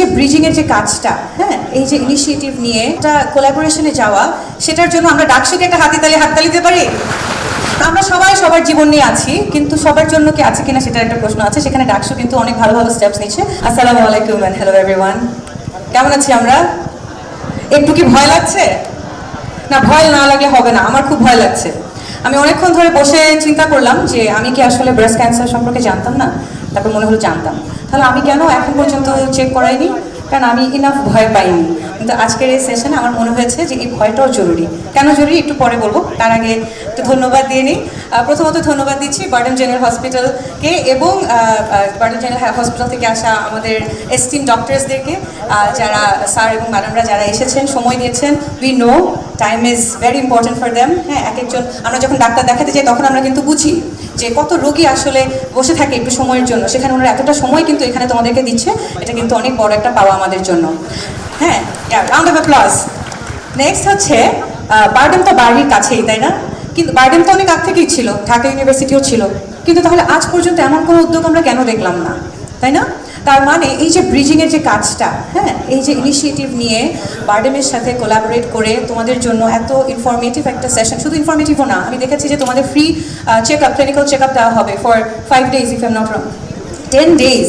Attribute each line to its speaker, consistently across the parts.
Speaker 1: যে ব্রিজিং এর যে কাজটা হ্যাঁ এই যে ইনিশিয়েটিভ নিয়ে একটা কোলাবোরেশনে যাওয়া, সেটার জন্য আমরা ডাকসুকে একটা হাতিতালি হাততালি দিতে পারি? আমরা সবাই সবার জীবন নিয়ে আছি, কিন্তু সবার জন্য কি আছে কিনা সেটার একটা প্রশ্ন আছে। সেখানে ডাকসু কিন্তু অনেক ভালো ভালো স্টেপস নিচ্ছে। আসসালামু আলাইকুম অ্যান্ড হ্যালো এভরিওয়ান কেমন আছি আমরা? একটু কি ভয় লাগছে? না, ভয় না লাগলে হবে না, আমার খুব ভয় লাগছে। আমি অনেকক্ষণ ধরে বসে চিন্তা করলাম যে আমি কি আসলে ব্রেস্ট ক্যান্সার সম্পর্কে জানতাম না? তারপর মনে হলো জানতাম। তাহলে আমি কেন এখন পর্যন্ত চেক করাইনি? কারণ আমি ইনাফ ভয় পাইনি। কিন্তু আজকের এই সেশনে আমার মনে হয়েছে যে এই ভয়টাও জরুরি। কেন জরুরি? একটু পরে বলব। তার আগে একটু ধন্যবাদ দিয়ে নিই। প্রথমত ধন্যবাদ দিচ্ছি বার্ডেন জেনারেল হসপিটালকে এবং বার্ডেন জেনারেল হসপিটাল থেকে আসা আমাদের এসটিম ডক্টরসদেরকে যারা স্যার এবং ম্যাডামরা যারা এসেছেন, সময় দিয়েছেন। We know time is very important for them হ্যাঁ এক একজন, আমরা যখন ডাক্তার দেখাতে যাই, তখন আমরা কিন্তু বুঝি যে কত রোগী আসলে বসে থাকে একটু সময়ের জন্য। সেখানে ওনারা এতটা সময় কিন্তু এখানে তোমাদেরকে দিচ্ছে। এটা কিন্তু অনেক বড় একটা পাওয়া আমাদের জন্য। হ্যাঁ রাউন্ড অফ প্লাস নেক্সট হচ্ছে বার্ডেন তো বাড়ির কাছেই, তাই না? কিন্তু বার্ডেন তো অনেক আগ থেকেই ছিল, ঢাকা ইউনিভার্সিটিও ছিল। কিন্তু তাহলে আজ পর্যন্ত এমন কোনো উদ্যোগ আমরা কেন দেখলাম না? তাই না? তার মানে এই যে ব্রিজিং এর যে কাজটা হ্যাঁ এই যে ইনিশিয়েটিভ নিয়ে বার্ডেমের সাথে কোলাবোরেট করে তোমাদের জন্য এত ইনফরমেটিভ একটা সেশন শুধু ইনফরমেটিভও না, আমি দেখেছি যে তোমাদের free check up clinical check up দেওয়া হবে for five days if am not wrong ten days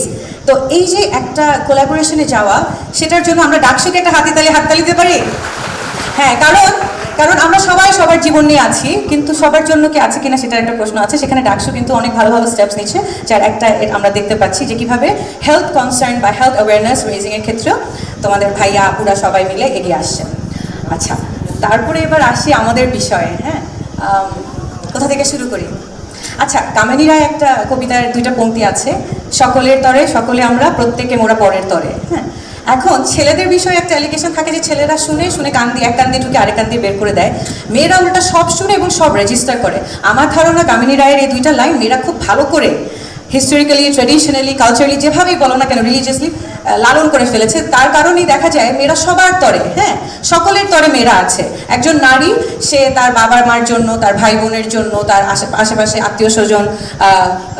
Speaker 1: তো এই যে একটা কোলাবোরেশনে যাওয়া, সেটার জন্য আমরা ডাকসুকে একটা হাতিতালি হাততালি দিতে পারি? হ্যাঁ কারণ কারণ আমরা সবাই সবার জীবন নিয়ে আছি, কিন্তু সবার জন্য কি আছে কিনা সেটার একটা প্রশ্ন আছে। সেখানে ডাকসু কিন্তু অনেক ভালো ভালো স্টেপস নিচ্ছে, যার একটা আমরা দেখতে পাচ্ছি যে কীভাবে হেলথ কনসার্ন বা হেলথ অ্যাওয়ারনেস রেজিং এর ক্ষেত্রেও তোমাদের ভাইয়া আপুরা সবাই মিলে এগিয়ে আসছে। আচ্ছা তারপরে এবার আসি আমাদের বিষয়ে হ্যাঁ? কোথা থেকে শুরু করি? আচ্ছা কামিনী রায় একটা কবিতার দুইটা পঙ্ক্তি আছে। সকলের তরে, সকলে আমরা, প্রত্যেকে মোরা পরের তরে। হ্যাঁ এখন ছেলেদের বিষয়ে একটা অ্যালিগেশন থাকে যে ছেলেরা শুনে শুনে কান দিয়ে, এক কান দিয়ে ঢুকে আরেক কান দিয়ে বের করে দেয়। মেয়েরা ওটা সব শুনে এবং সব রেজিস্টার করে। আমার ধারণা কামিনী রায়ের এই দুইটা লাইন মেয়েরা খুব ভালো করে হিস্টোরিক্যালি ট্রেডিশনালি কালচারালি যেভাবেই বলো না কেন রিলিজিয়াসলি লালন করে ফেলেছে, তার কারণেই দেখা যায় মেয়েরা সবার তরে হ্যাঁ? সকলের তরে মেয়েরা আছে। একজন নারী, সে তার বাবার মার জন্য, তার ভাই বোনের জন্য, তার আশে- আশেপাশে আত্মীয় স্বজন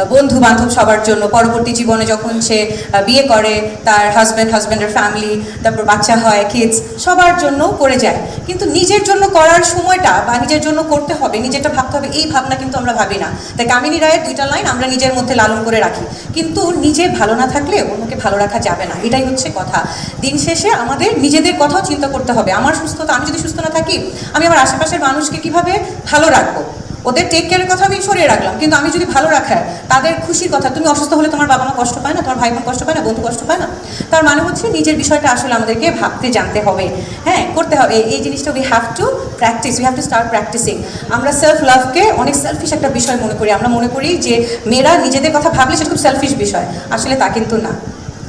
Speaker 1: বন্ধু বান্ধব সবার জন্য, পরবর্তী জীবনে যখন সে বিয়ে করে, তার হাজব্যান্ড হাজব্যান্ডের ফ্যামিলি তারপর বাচ্চা হয় কিডস সবার জন্য করে যায়। কিন্তু নিজের জন্য করার সময়টা বা নিজের জন্য করতে হবে, নিজেরটা ভাবতে হবে, এই ভাবনা কিন্তু আমরা ভাবি না। তাই কামিনী রায়ের দুইটা লাইন আমরা নিজের মধ্যে লালন করে রাখি। কিন্তু নিজে ভালো না থাকলে অন্যকে ভালো রাখা যাবে না। এটাই হচ্ছে কথা। দিন শেষে আমাদের নিজেদের কথাও চিন্তা করতে হবে। আমার সুস্থতা, আমি যদি সুস্থ না থাকি, আমি আমার আশেপাশের মানুষকে কীভাবে ভালো রাখব? ওদের টেক কেয়ারের কথা আমি সরিয়ে রাখলাম, কিন্তু আমি যদি ভালো রাখার তাদের খুশির কথা, তুমি অসুস্থ হলে তোমার বাবা মা কষ্ট পায় না, তোমার ভাই বোন কষ্ট পায় না, বন্ধু কষ্ট পায় না। তার মানে হচ্ছে নিজের বিষয়টা আসলে আমাদেরকে ভাবতে জানতে হবে। হ্যাঁ করতে হবে। এই জিনিসটা we have to practice we have to start practicing আমরা সেলফ লাভকে অনেক সেলফিশ একটা বিষয় মনে করি। আমরা মনে করি যে মেয়েরা নিজেদের কথা ভাবলে সেটা খুব সেলফিশ বিষয়। আসলে তা কিন্তু না।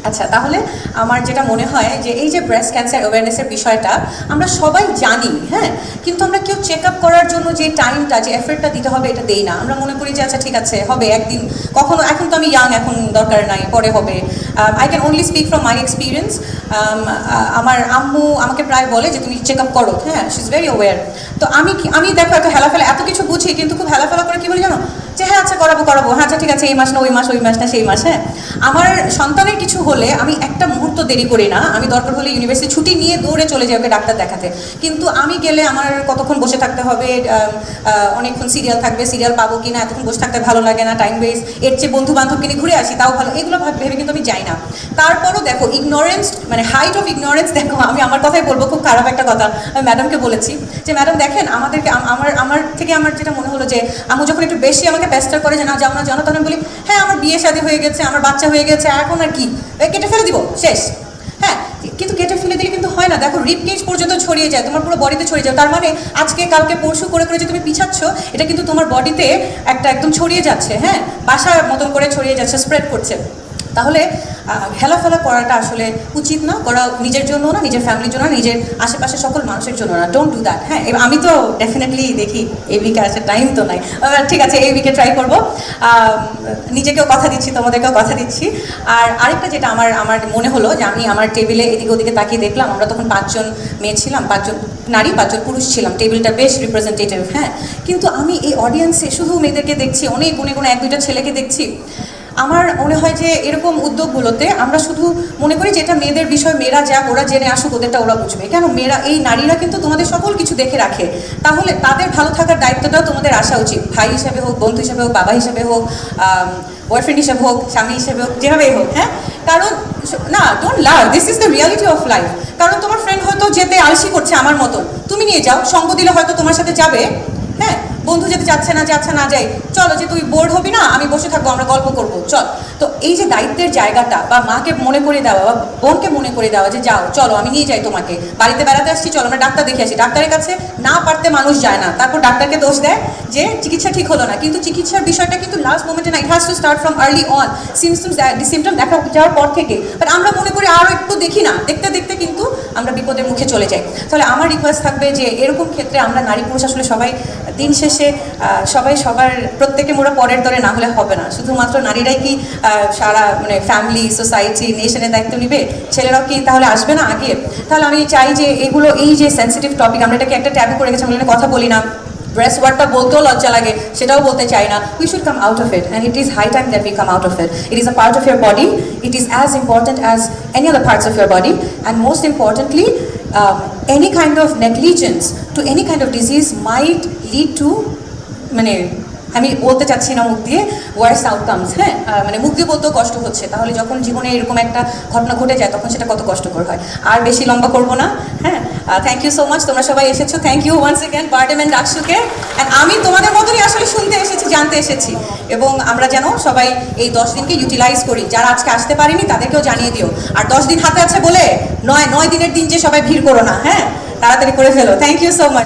Speaker 1: আচ্ছা তাহলে আমার যেটা মনে হয় যে এই যে ব্রেস্ট ক্যান্সার অ্যাওয়ারনেসের বিষয়টা, আমরা সবাই জানি হ্যাঁ? কিন্তু আমরা কেউ চেক করার জন্য যে টাইমটা যে এফর্টটা দিতে হবে, এটা দেই না। আমরা মনে করি যে আচ্ছা ঠিক আছে, হবে একদিন। কখনো, এখন তো আমি ইয়াং এখন দরকার নাই, পরে হবে। I can only speak from my experience আমার আম্মু আমাকে প্রায় বলে যে, তুমি চেক আপ করো। হ্যাঁ শি ইজ ভেরি অ্যাওয়ার তো আমি আমি দেখো এত হেলাফেলা, এত কিছু বুঝি, কিন্তু খুব হেলাফেলা করে কি বলি জানো? করাবো করাবো। হ্যাঁ আচ্ছা ঠিক আছে, এই মাস না, ওই মাস ওই মাস না, সেই মাস হ্যাঁ। আমার সন্তানের কিছু হলে আমি একটা মুহূর্ত দেরি করি না। আমি দরকার হলে ইউনিভার্সিটি ছুটি নিয়ে দৌড়ে চলে যাই ওকে ডাক্তার দেখাতে। কিন্তু আমি গেলে আমার কতক্ষণ বসে থাকতে হবে অনেকক্ষণ সিরিয়াল থাকবে সিরিয়াল পাবো কি না, এতক্ষণ বসে থাকতে ভালো লাগে না টাইম ওয়েস্ট এর চেয়ে বন্ধু বান্ধবকে নিয়ে ঘুরে আসি, তাও ভালো, এগুলো ভেবে কিন্তু আমি যাই না। তারপরও দেখো ইগনোরেন্স মানে হাইট অফ ইগনোরেন্স দেখো, আমি আমার কথাই বলব, খুব খারাপ একটা কথা, আমি ম্যাডামকে বলেছি যে ম্যাডাম দেখেন, আমাদেরকে আমার আমার থেকে আমার যেটা মনে হলো যে আমি যখন একটু বেশি আমাকে পেস্টার করে যে না জানো, তখন বলি হ্যাঁ আমার বিয়ে শাদী হয়ে গেছে, আমার বাচ্চা হয়ে গেছে, এখন আর কি? কেটে ফেলে দিব, শেষ। হ্যাঁ কিন্তু কেটে ফেলে দিলে কিন্তু হয় না। দেখো রিপ কেজ পর্যন্ত ছড়িয়ে যায়, তোমার পুরো বডিতে ছড়িয়ে যায়। তার মানে আজকে, কালকে, পরশু করে করে যে তুমি পিছাচ্ছ, এটা কিন্তু তোমার বডিতে একটা একদম ছড়িয়ে যাচ্ছে হ্যাঁ? বাসার মতন করে ছড়িয়ে যাচ্ছে স্প্রেড করছে। তাহলে হেলাফেলা করাটা আসলে উচিত না, করা নিজের জন্য না, নিজের ফ্যামিলির জন্য না, নিজের আশেপাশে সকল মানুষের জন্য না। ডোন্ট ডু দ্যাট হ্যাঁ? আমি তো ডেফিনেটলি দেখি এই উইকে আসে টাইম তো নাই। ঠিক আছে এই উইকে ট্রাই করব। নিজেকেও কথা দিচ্ছি, তোমাদেরকেও কথা দিচ্ছি। আর আরেকটা যেটা আমার আমার মনে হলো যে আমি আমার টেবিলে এদিকে ওদিকে তাকিয়ে দেখলাম, আমরা তখন পাঁচজন মেয়ে ছিলাম, পাঁচজন নারী, পাঁচজন পুরুষ ছিলাম। টেবিলটা বেশ রিপ্রেজেন্টেটিভ হ্যাঁ? কিন্তু আমি এই অডিয়েন্সে শুধু মেয়েদেরকে দেখছি, অনেক গুণে গুণে এক দুইটা ছেলেকে দেখছি। আমার মনে হয় যে এরকম উদ্যোগগুলোতে আমরা শুধু মনে করি যে এটা মেয়েদের বিষয়, মেয়েরা যাক, ওরা জেনে আসুক, ওদেরটা ওরা বুঝবে। কেন? মেয়েরা, এই নারীরা কিন্তু তোমাদের সকল কিছু দেখে রাখে। তাহলে তাদের ভালো থাকার দায়িত্বটাও তোমাদের আসা উচিত। ভাই হিসাবে হোক, বন্ধু হিসাবে হোক, বাবা হিসাবে হোক বয়ফ্রেন্ড হিসাবে হোক, স্বামী হিসাবে হোক, যেভাবেই হোক হ্যাঁ? কারণ না don't love this is the reality of life কারণ তোমার ফ্রেন্ড হয়তো যেতে আলসি করছে আমার মতো তুমি নিয়ে যাও, সঙ্গ দিলে হয়তো তোমার সাথে যাবে হ্যাঁ? বন্ধু যেতে চাচ্ছে না, যাচ্ছে না, যাই। চলো, যে তুই বোর্ড হবি না, আমি বসে থাকব, আমরা গল্প করব। চল। তো এই যে দায়িত্বের জায়গাটা, বা মাকে মনে করে দেওয়া, বা বোনকে মনে করে দেওয়া, যে যাও, চলো, আমি নিয়ে যাই তোমাকে। বাড়িতে বেড়াতে আসছি, চলো, আমরা ডাক্তার দেখে আসি। ডাক্তারের কাছে না পারতে মানুষ যায় না। তারপর ডাক্তারকে দোষ দেয় যে চিকিৎসা ঠিক হলো না। কিন্তু চিকিৎসার বিষয়টা কিন্তু লাস্ট মোমেন্টে না it has to start from early on symptoms symptom দেখা যাওয়ার পর থেকে। বাট আমরা মনে করি আরও একটু দেখি না। দেখতে দেখতে কিন্তু আমরা বিপদের মুখে চলে যাই। তাহলে আমার রিকোয়েস্ট থাকবে যে এরকম ক্ষেত্রে আমরা নারী পুরুষ আসলে সবাই দিন শেষে আহ, সবাই সবার প্রত্যেকে মোরা পরের দরে না হলে হবে না। শুধুমাত্র নারীরাই কি সারা মানে ফ্যামিলি সোসাইটি নেশনের দায়িত্ব নিবে? ছেলেরাও কি তাহলে আসবে না আগে? তাহলে আমি চাই যে এগুলো এই যে সেন্সিটিভ টপিক আমরা এটাকে একটা ট্যাবু করে গেছি আমরা কথা বলি না। ব্রেস ওয়ার্ডটা বলতেও লজ্জা লাগে সেটাও বলতে চাই না। We should come out of it and it is high time that we come out of it it is a part of your body it is as important as any other parts of your body and most importantly any kind of negligence to any kind of disease might lead to মানে আমি বলতে চাচ্ছি না মুখ দিয়ে ওয়ার্স outcomes হ্যাঁ? মানে মুখ দিয়ে বলতেও কষ্ট হচ্ছে। তাহলে যখন জীবনে এরকম একটা ঘটনা ঘটে যায়, তখন সেটা কত কষ্টকর হয়। আর বেশি লম্বা করব না হ্যাঁ? থ্যাংক ইউ সো মাচ তোমরা সবাই এসেছ। Thank you once again BIRDEM and and আমি তোমাদের মতনই আসলে শুনতে এসেছি, জানতে এসেছি। এবং আমরা যেন সবাই এই দশ দিনকে ইউটিলাইজ করি। যারা আজকে আসতে পারিনি, তাদেরকেও জানিয়ে দিও। আর দশ দিন হাতে আছে বলে নয় নয় দিনের দিন যে সবাই ভিড় করো না হ্যাঁ? তাড়াতাড়ি করে ফেলো। Thank you so much